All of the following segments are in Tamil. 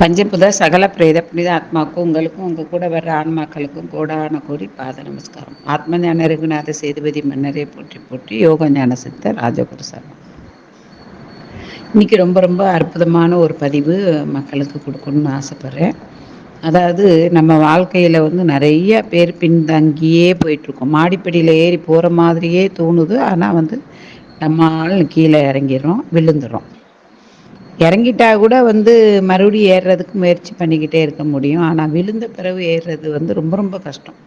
பஞ்சபுத சகல பிரேத புனித ஆத்மாக்கும் உங்களுக்கும் உங்கள் கூட வர்ற ஆன்மாக்களுக்கும் கோடான கோடி பாத நமஸ்காரம். ஆத்ம ஞான ரகுநாத சேதுபதி மன்னரே போற்றி போற்றி யோக ஞான சித்தர் ராஜகுரு சரணம். இன்னைக்கு ரொம்ப ரொம்ப அற்புதமான ஒரு பதிவு மக்களுக்கு கொடுக்கணும்னு ஆசைப்பட்றேன். அதாவது நம்ம வாழ்க்கையில் வந்து நிறைய பேர் பின்தங்கியே போயிட்டுருக்கோம். மாடிப்படியில் ஏறி போகிற மாதிரியே தோணுது. ஆனால் வந்து நம்ம கீழே இறங்கிடுறோம் விழுந்துடும் இறங்கிட்டா கூட வந்து மறுபடியும் ஏறுறதுக்கு முயற்சி பண்ணிக்கிட்டே இருக்க முடியும். ஆனால் விழுந்த பிறகு ஏறுறது வந்து ரொம்ப ரொம்ப கஷ்டம்.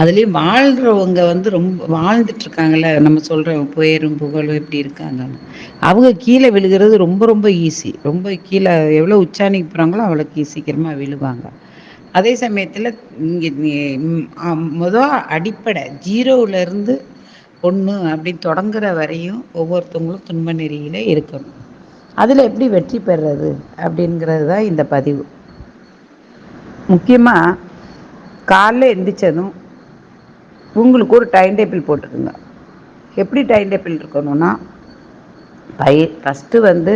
அதுலேயும் வாழ்கிறவங்க வந்து ரொம்ப வாழ்ந்துட்டுருக்காங்கல்ல நம்ம சொல்கிறோம் புயரும் புகழும் எப்படி இருக்காங்கன்னு. அவங்க கீழே விழுகிறது ரொம்ப ரொம்ப ஈஸி ரொம்ப கீழே எவ்வளோ உச்சாணிக்கு போகிறாங்களோ அவ்வளோக்கு சீக்கிரமாக விழுவாங்க. அதே சமயத்தில் இங்கே மொதல் அடிப்படை ஜீரோவிலேருந்து ஒன்று அப்படின்னு தொடங்குற வரையும் ஒவ்வொருத்தவங்களும் துன்ப நெறியில் இருக்கணும். அதில் எப்படி வெற்றி பெறுறது அப்படிங்கிறது தான் இந்த பதிவு. முக்கியமாக காலைல எந்திரிச்சதும் உங்களுக்கு ஒரு டைம் டேபிள் போட்டுக்குங்க. எப்படி டைம் டேபிள் இருக்கணும்னா பை ஃபஸ்ட்டு வந்து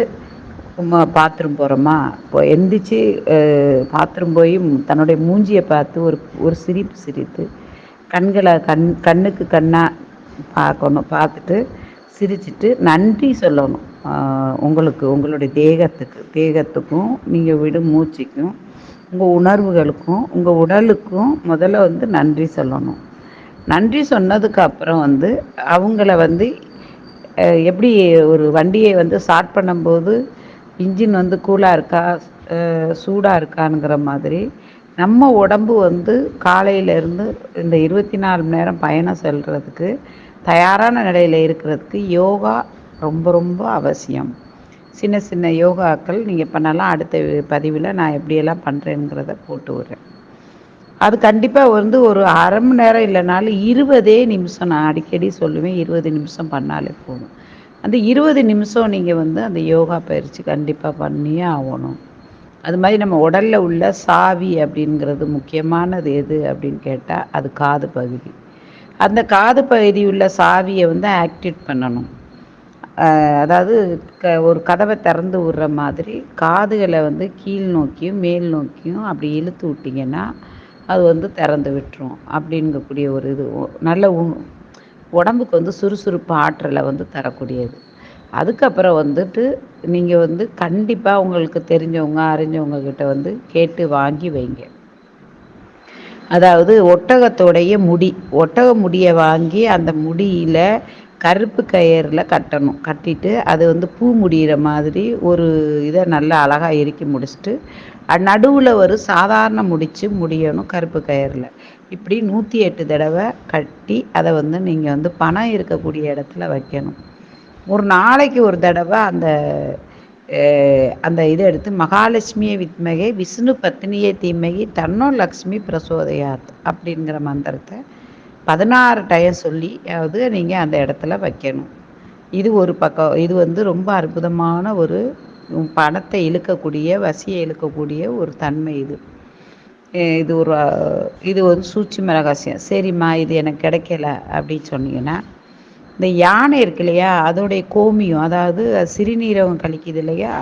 பாத்ரூம் போகிறோமா இப்போ எந்திரிச்சு பாத்ரூம் போய் தன்னுடைய மூஞ்சியை பார்த்து ஒரு ஒரு சிரிப்பு சிரித்து கண்களை கண் கண்ணுக்கு கண்ணாக பார்க்கணும் பார்த்துட்டு சிரிச்சிட்டு நன்றி சொல்லணும். உங்களுக்கு உங்களுடைய தேகத்துக்கு தேகத்துக்கும் நீங்கள் விடும் மூச்சுக்கும் உங்கள் உணர்வுகளுக்கும் உங்கள் உடலுக்கும் முதல்ல வந்து நன்றி சொல்லணும். நன்றி சொன்னதுக்கு அப்புறம் வந்து அவங்கள வந்து எப்படி ஒரு வண்டியை வந்து ஸ்டார்ட் பண்ணும்போது இன்ஜின் வந்து கூலாக இருக்கா சூடாக இருக்கானுங்கிற மாதிரி நம்ம உடம்பு வந்து காலையிலேருந்து இந்த இருபத்தி நாலு மணி நேரம் பயணம் செல்கிறதுக்கு தயாரான நிலையில் இருக்கிறதுக்கு யோகா ரொம்ப ரொம்ப அவசியம். சின்ன சின்ன யோகாக்கள் நீங்கள் பண்ணலாம். அடுத்த பதிவில் நான் எப்படியெல்லாம் பண்ணுறேங்கிறத போட்டு விட்றேன். அது கண்டிப்பாக வந்து ஒரு அரை மணி நேரம் இல்லைனாலும் இருபதே நிமிஷம் நான் அடிக்கடி சொல்லுவேன். இருபது நிமிஷம் பண்ணாலே போதும். அந்த இருபது நிமிஷம் நீங்கள் வந்து அந்த யோகா பயிற்சி கண்டிப்பாக பண்ணியே ஆகணும். அது மாதிரி நம்ம உடலில் உள்ள சாவி அப்படிங்கிறது முக்கியமானது எது அப்படின்னு கேட்டால் அது காது பகுதி. அந்த காது பகுதி உள்ள சாவியை வந்து ஆக்டிவேட் பண்ணணும். அதாவது க ஒரு கதவை திறந்து விடுற மாதிரி காதுகளை வந்து கீழ் நோக்கியும் மேல் நோக்கியும் அப்படி இழுத்து விட்டிங்கன்னா அது வந்து திறந்து விட்டுரும் அப்படிங்கக்கூடிய ஒரு இது. நல்ல உடம்புக்கு வந்து சுறுசுறுப்பு ஆற்றலை வந்து தரக்கூடியது. அதுக்கப்புறம் வந்துட்டு நீங்கள் வந்து கண்டிப்பாக உங்களுக்கு தெரிஞ்சவங்க அறிஞ்சவங்க கிட்ட வந்து கேட்டு வாங்கி வைங்க. அதாவது ஒட்டகத்தோடைய முடி ஒட்டக முடியை வாங்கி அந்த முடியில் கருப்பு கயிறில் கட்டணும். கட்டிட்டு அது வந்து பூ முடிகிற மாதிரி ஒரு இதை நல்லா அழகாக இறுக்கி முடிச்சுட்டு நடுவில் ஒரு சாதாரண முடித்து முடியணும் கருப்பு கயிறில். இப்படி நூற்றி எட்டு தடவை கட்டி அதை வந்து நீங்கள் வந்து பணம் இருக்கக்கூடிய இடத்துல வைக்கணும். ஒரு நாளைக்கு ஒரு தடவை அந்த அந்த இதை எடுத்து மகாலட்சுமியை வித்மகை விஷ்ணு பத்தினியை தீமகி தன்னோ லக்ஷ்மி பிரசோதயாத் அப்படிங்கிற மந்திரத்தை பதினாறு டயம் சொல்லி அதாவது நீங்கள் அந்த இடத்துல வைக்கணும். இது ஒரு பக்கம் இது வந்து ரொம்ப அற்புதமான ஒரு பணத்தை இழுக்கக்கூடிய வசியை இழுக்கக்கூடிய ஒரு தன்மை இது. இது ஒரு இது ஒரு சூச்சி ரகசியம் சரிம்மா இது எனக்கு கிடைக்கல அப்படின்னு சொன்னீங்கன்னா இந்த யானை இருக்கு இல்லையா அதோடைய கோமியம் அதாவது சிறுநீரகம் கழிக்குது இல்லையா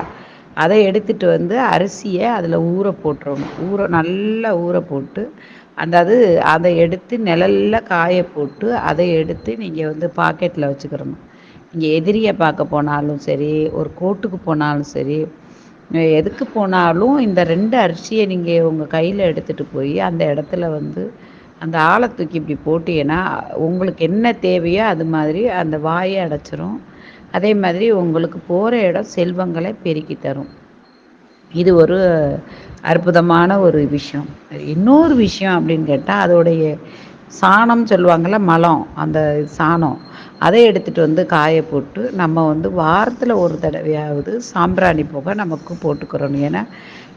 அதை எடுத்துகிட்டு வந்து அரிசியை அதில் ஊற போட்டுறணும். ஊற நல்லா ஊற போட்டு அந்த அது அதை எடுத்து நிழலில் காய போட்டு அதை எடுத்து நீங்கள் வந்து பாக்கெட்டில் வச்சுக்கிறணும். நீங்கள் எதிரியை பார்க்க போனாலும் சரி ஒரு கோர்ட்டுக்கு போனாலும் சரி எதுக்கு போனாலும் இந்த ரெண்டு அரிசியை நீங்கள் உங்கள் கையில் எடுத்துகிட்டு போய் அந்த இடத்துல வந்து அந்த ஆளை தூக்கி இப்படி போட்டீங்கன்னா உங்களுக்கு என்ன தேவையோ அது மாதிரி அந்த வாயை அடைச்சிரும். அதே மாதிரி உங்களுக்கு போகிற இடம் செல்வங்களை பெருக்கி தரும். இது ஒரு அற்புதமான ஒரு விஷயம். இன்னொரு விஷயம் அப்படின்னு கேட்டால் அதோடைய சாணம் சொல்லுவாங்கள்ல மலம் அந்த சாணம். அதை எடுத்துகிட்டு வந்து காய போட்டு நம்ம வந்து வாரத்தில் ஒரு தடவையாவது சாம்பிராணி புகை நமக்கு போட்டுக்கிறோம் ஏன்னா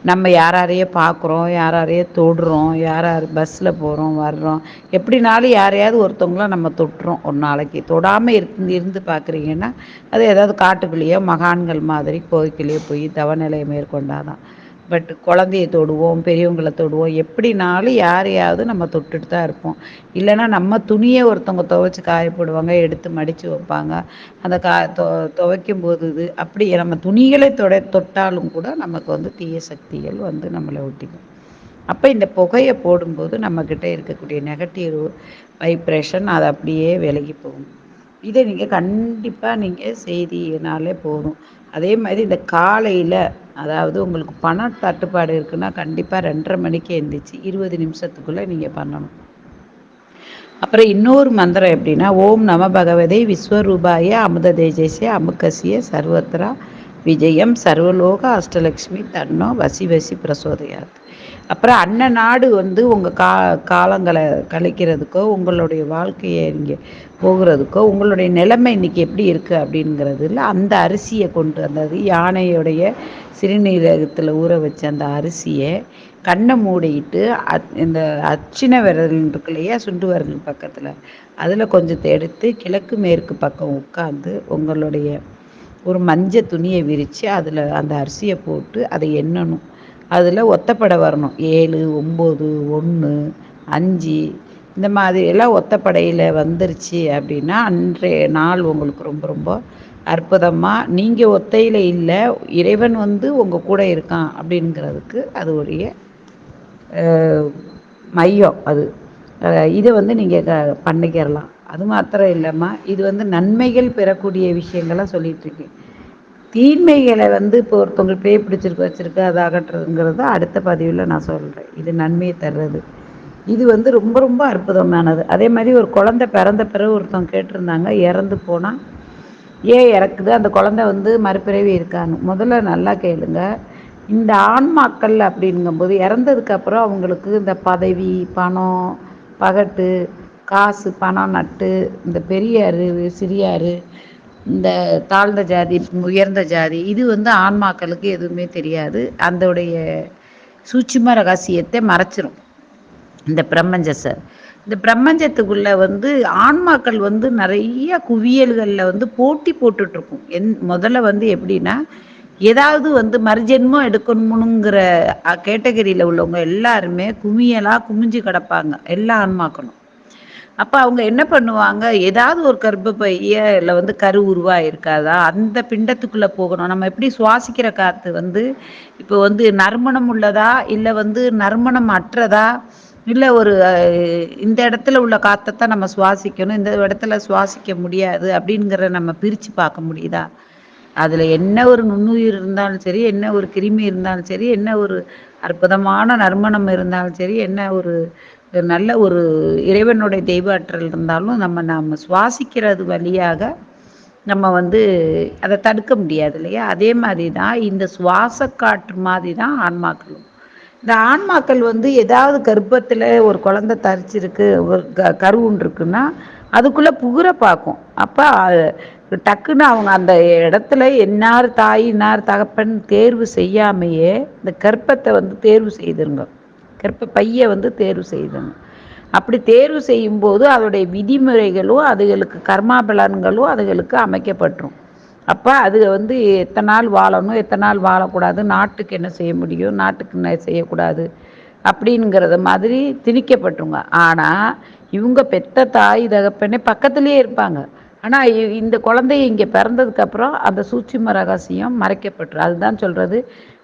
நம்ம யாரையோ பார்க்குறோம் யாரையோ தொடுறோம் யார் யார் பஸ்ஸில் போகிறோம் வர்றோம். எப்படினாலும் யாரையாவது ஒருத்தவங்கள நம்ம தொட்டுறோம் ஒரு நாளைக்கு. தொடாமல் இருந்து இருந்து பார்க்குறீங்கன்னா அது ஏதாவது காட்டுக்குள்ளேயோ மகான்கள் மாதிரி கோயிலுக்குள்ளேயோ போய் தவநிலையை மேற்கொண்டாதான். பட் குழந்தைய தொடுவோம் பெரியவங்கள தொடுவோம் எப்படினாலும் யாரையாவது நம்ம தொட்டுட்டு தான் இருப்போம். இல்லைன்னா நம்ம துணியை ஒருத்தவங்க துவைச்சி காயப்போடுவாங்க எடுத்து மடித்து வைப்பாங்க. அந்த கா துவைக்கும் போது இது அப்படி நம்ம துணிகளை தொட தொட்டாலும் கூட நமக்கு வந்து தீய சக்திகள் வந்து நம்மளை ஒட்டிக்கும். அப்போ இந்த புகையை போடும்போது நம்மக்கிட்ட இருக்கக்கூடிய நெகட்டிவ் வைப்ரேஷன் அது அப்படியே விலகி போகும். இதை நீங்கள் கண்டிப்பாக நீங்கள் செய்தினாலே போதும். அதே மாதிரி இந்த காலையில் அதாவது உங்களுக்கு பண தட்டுப்பாடு இருக்குன்னா கண்டிப்பாக ரெண்டரை மணிக்கு எழுந்திரிச்சு இருபது நிமிஷத்துக்குள்ளே நீங்கள் பண்ணணும். அப்புறம் இன்னொரு மந்திரம் எப்படின்னா ஓம் நம பகவதே விஸ்வரூபாய அமுத தேஜேசிய அமுகசிய சர்வத்ரா விஜயம் சர்வலோக அஷ்டலக்ஷ்மி தன்னோ வசி வசி பிரசோதையாது. அப்புறம் அன்ன நாடு வந்து உங்கள் கா காலங்களை கழிக்கிறதுக்கோ உங்களுடைய வாழ்க்கையை நீங்கள் போகிறதுக்கோ உங்களுடைய நிலைமை இன்றைக்கி எப்படி இருக்குது அப்படிங்கிறதுல அந்த அரிசியை கொண்டு வந்தது யானையுடைய சிறுநீரகத்தில் ஊற வச்ச அந்த அரிசியை கண்ணை மூடிட்டு அத் இந்த அச்சின விரல் இருக்கு இல்லையா சுண்டு விரல் பக்கத்தில் அதில் கொஞ்சம் எடுத்து கிழக்கு மேற்கு பக்கம் உட்காந்து உங்களுடைய ஒரு மஞ்சள் துணியை விரித்து அதில் அந்த அரிசியை போட்டு அதை எண்ணணும். அதில் ஒத்தப்படை வரணும். ஏழு ஒம்பது ஒன்று அஞ்சு இந்த மாதிரி எல்லாம் ஒத்தப்படையில் வந்துருச்சு அப்படின்னா அன்றைய நாள் உங்களுக்கு ரொம்ப ரொம்ப அற்புதமாக நீங்கள் ஒத்தையில் இல்லை இறைவன் வந்து உங்கள் கூட இருக்கான் அப்படிங்கிறதுக்கு அது உடைய மையம் அது. இதை வந்து நீங்கள் க பண்ணிக்கிறலாம். அது மாத்திரம் இல்லைம்மா இது வந்து நன்மைகள் பெறக்கூடிய விஷயங்களாக சொல்லிகிட்ருக்கேன் தீன்மைகளை வந்து இப்போ ஒருத்தவங்க பேய் பிடிச்சிருக்கு வச்சுருக்கு அதை அகற்றுறதுங்கிறது அடுத்த பதிவில் நான் சொல்கிறேன் இது நன்மையை தர்றது. இது வந்து ரொம்ப ரொம்ப அற்புதமானது. அதே மாதிரி ஒரு குழந்த பிறந்த பிறகு ஒருத்தவங்க கேட்டிருந்தாங்க இறந்து போனால் ஏன் இறக்குது? அந்த குழந்த வந்து மறுபிறவி இருக்கான்னு. முதல்ல நல்லா கேளுங்க. இந்த ஆன்மாக்கள் அப்படிங்கும்போது இறந்ததுக்கப்புறம் அவங்களுக்கு இந்த பதவி பணம் பகட்டு காசு பணம் நட்டு இந்த பெரியார் சிறியார் இந்த தாழ்ந்த ஜாதி உயர்ந்த ஜாதி இது வந்து ஆன்மாக்களுக்கு எதுவுமே தெரியாது. அதோடைய சூட்சும ரகசியத்தை மறைச்சிரும். இந்த பிரம்மஞ்ச இந்த பிரம்மஞ்சத்துக்குள்ள வந்து ஆன்மாக்கள் வந்து நிறைய குவியல்களில் வந்து போட்டி போட்டுட்ருக்கும். என் முதல்ல வந்து எப்படின்னா ஏதாவது வந்து மறுஜென்மம் எடுக்கணுங்கிற கேட்டகரியில் உள்ளவங்க எல்லாருமே குமியலாக குமிஞ்சு கிடப்பாங்க. எல்லா ஆன்மாக்களும். அப்போ அவங்க என்ன பண்ணுவாங்க? ஏதாவது ஒரு கர்ப்பப்பைய இல்லை வந்து கரு உருவாயிருக்காதா? அந்த பிண்டத்துக்குள்ளே போகணும். நம்ம எப்படி சுவாசிக்கிற காற்று வந்து இப்போ வந்து நறுமணம் உள்ளதா? இல்லை வந்து நறுமணம் அற்றதா? இல்லை ஒரு இந்த இடத்துல உள்ள காற்றைத்தான் நம்ம சுவாசிக்கணும். இந்த இடத்துல சுவாசிக்க முடியாது அப்படிங்கிற நம்ம பிரித்து பார்க்க முடியுதா? அதில் என்ன ஒரு நுண்ணுயிர் இருந்தாலும் சரி என்ன ஒரு கிருமி இருந்தாலும் சரி என்ன ஒரு அற்புதமான நறுமணம் இருந்தாலும் சரி என்ன ஒரு நல்ல ஒரு இறைவனுடைய தெய்வாற்றல் இருந்தாலும் நம்ம நாம் சுவாசிக்கிறது வழியாக நம்ம வந்து அதை தடுக்க முடியாது இல்லையா? அதே மாதிரி தான் இந்த சுவாச காற்று மாதிரி தான் ஆன்மாக்களும். இந்த ஆன்மாக்கள் வந்து ஏதாவது கர்ப்பத்தில் ஒரு குழந்தை தரிச்சிருக்கு ஒரு க கருவுன் இருக்குன்னா அதுக்குள்ளே புகுற பார்க்கும். அப்போ டக்குன்னு அவங்க அந்த இடத்துல என்னார் தாய் இன்னார் தகப்பன் தேர்வு செய்யாமையே இந்த கர்ப்பத்தை வந்து தேர்வு செய்திருங்க. கற்ப பையை வந்து தேர்வு செய்தாங்க அப்படி தேர்வு செய்யும்போது அதோடைய விதிமுறைகளும் அதுகளுக்கு கர்மாபலன்களும் அதுகளுக்கு அமைக்கப்பட்டுரும். அப்போ அது வந்து எத்தனை நாள் வாழணும் எத்தனை நாள் வாழக்கூடாது நாட்டுக்கு என்ன செய்ய முடியும் நாட்டுக்கு என்ன செய்யக்கூடாது அப்படிங்கிறத மாதிரி திணிக்கப்பட்டுருங்க. ஆனால் இவங்க பெத்த தாய் தகப்பனே பக்கத்துலேயே இருப்பாங்க. ஆனால் இந்த குழந்தைய இங்கே பிறந்ததுக்கப்புறம் அந்த சூட்சிம ரகசியம் மறைக்கப்பட்டுரும். அதுதான் சொல்கிறது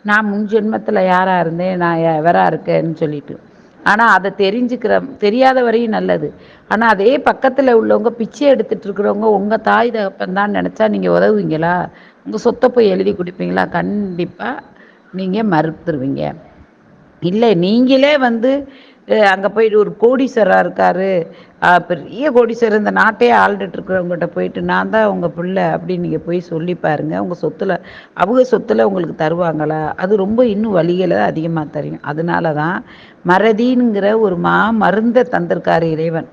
நான் முன் ஜென்மத்தில் யாராக இருந்தேன்? நான் எவராக இருக்கேன்னு சொல்லிட்டு. ஆனால் அதை தெரிஞ்சுக்கிற தெரியாத வரையும் நல்லது. ஆனால் அதே பக்கத்தில் உள்ளவங்க பிச்சை எடுத்துகிட்டு இருக்கிறவங்க உங்கள் தாய் தகப்பன் தான் நினச்சா நீங்கள் உதவுவீங்களா? உங்கள் சொத்தை போய் எழுதி கொடுப்பீங்களா? கண்டிப்பாக நீங்கள் மறுத்துருவீங்க. இல்லை நீங்களே வந்து அங்கே போயிட்டு ஒரு கோடீஸ்வரராக இருக்கார். பெரிய கோடீஸ்வரர் இந்த நாட்டையே ஆள்கிட்டு இருக்கிறவங்ககிட்ட போயிட்டு நான் தான் உங்கள் பிள்ளை அப்படின்னு நீங்கள் போய் சொல்லி பாருங்கள் உங்கள் சொத்தில் அவங்க சொத்தில் உங்களுக்கு தருவாங்களா? அது ரொம்ப இன்னும் வழிகளை அதிகமாக தெரியும் அதனால தான் மறதிங்கிற ஒரு மா மருந்தை தந்திருக்காரு இறைவன்.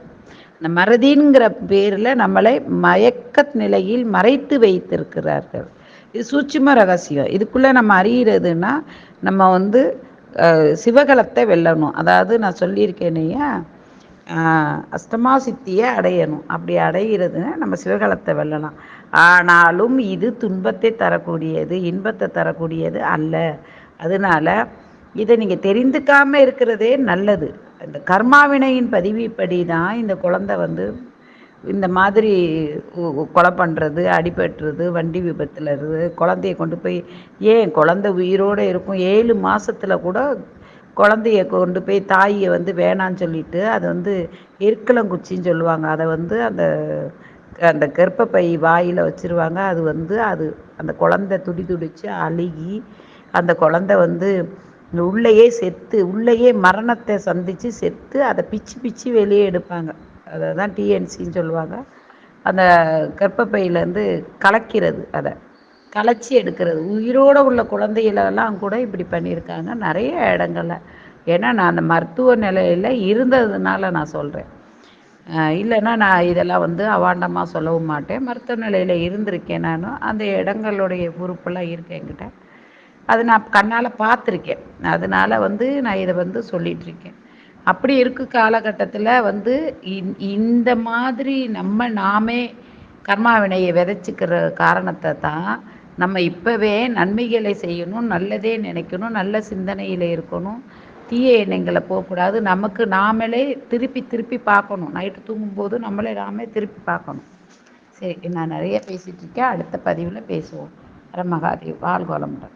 இந்த மறதிங்கிற பேரில் நம்மளை மயக்க நிலையில் மறைத்து வைத்திருக்கிறார்கள். இது சூட்சும ரகசியம். இதுக்குள்ளே நம்ம அறிகிறதுனா நம்ம வந்து சிவகலத்தை வெல்லணும். அதாவது நான் சொல்லியிருக்கேனையா அஷ்டமா சித்தியை அடையணும். அப்படி அடைகிறதுனா நம்ம சிவகலத்தை வெல்லலாம். ஆனாலும் இது துன்பத்தை தரக்கூடியது இன்பத்தை தரக்கூடியது அல்ல. அதனால இதை நீங்கள் தெரிந்துக்காமல் இருக்கிறதே நல்லது. இந்த கர்மாவினையின் பதிவுப்படி தான் இந்த குழந்தை வந்து இந்த மாதிரி கொலை பண்ணுறது அடிபட்டுறது வண்டி விபத்தில் இருந்து குழந்தைய கொண்டு போய் ஏன் குழந்த உயிரோடு இருக்கும்? ஏழு மாதத்துல கூட குழந்தைய கொண்டு போய் தாயை வந்து வேணான்னு சொல்லிட்டு அது வந்து எருக்கலங்குச்சின்னு சொல்லுவாங்க. அதை வந்து அந்த அந்த கர்ப்பப்பை வாயில் வச்சுருவாங்க. அது வந்து அது அந்த குழந்த துடி துடித்து அழுகி அந்த குழந்த வந்து உள்ளேயே செத்து உள்ளேயே மரணத்தை சந்தித்து செத்து அதை பிச்சு பிச்சு வெளியே எடுப்பாங்க. அதை தான் டிஎன்சின்னு சொல்லுவாங்க. அந்த கர்ப்பப்பையிலேருந்து கலக்கிறது அதை. கலைச்சி எடுக்கிறது. உயிரோடு உள்ள குழந்தைகளெல்லாம் கூட இப்படி பண்ணியிருக்காங்க நிறைய இடங்களில். ஏன்னா நான் அந்த மருத்துவ நிலையில் இருந்ததுனால நான் சொல்கிறேன் இல்லைன்னா நான் இதெல்லாம் வந்து அவாண்டமாக சொல்லவும் மாட்டேன். மருத்துவ நிலையில் இருந்திருக்கேன் நானும் அந்த இடங்களுடைய பொறுப்பெல்லாம் இருக்கேன் என்கிட்ட. அது நான் கண்ணால் பார்த்துருக்கேன். அதனால வந்து நான் இதை வந்து சொல்லிகிட்ருக்கேன் அப்படி இருக்க காலகட்டத்தில் வந்து இந்த மாதிரி நம்ம நாமே கர்மாவினையை விதைச்சிக்கிற காரணத்தை தான் நம்ம இப்போவே நன்மைகளை செய்யணும் நல்லதே நினைக்கணும் நல்ல சிந்தனையில் இருக்கணும். தீய எண்ணங்களை போகக்கூடாது. நமக்கு நாமளே திருப்பி திருப்பி பார்க்கணும். நைட்டு தூங்கும்போது நம்மளே நாமே திருப்பி பார்க்கணும். சரி நான் நிறைய பேசிகிட்ருக்கேன் அடுத்த பதிவில் பேசுவோம். அர மகாதேவ் வாழ்கோளமுடன்.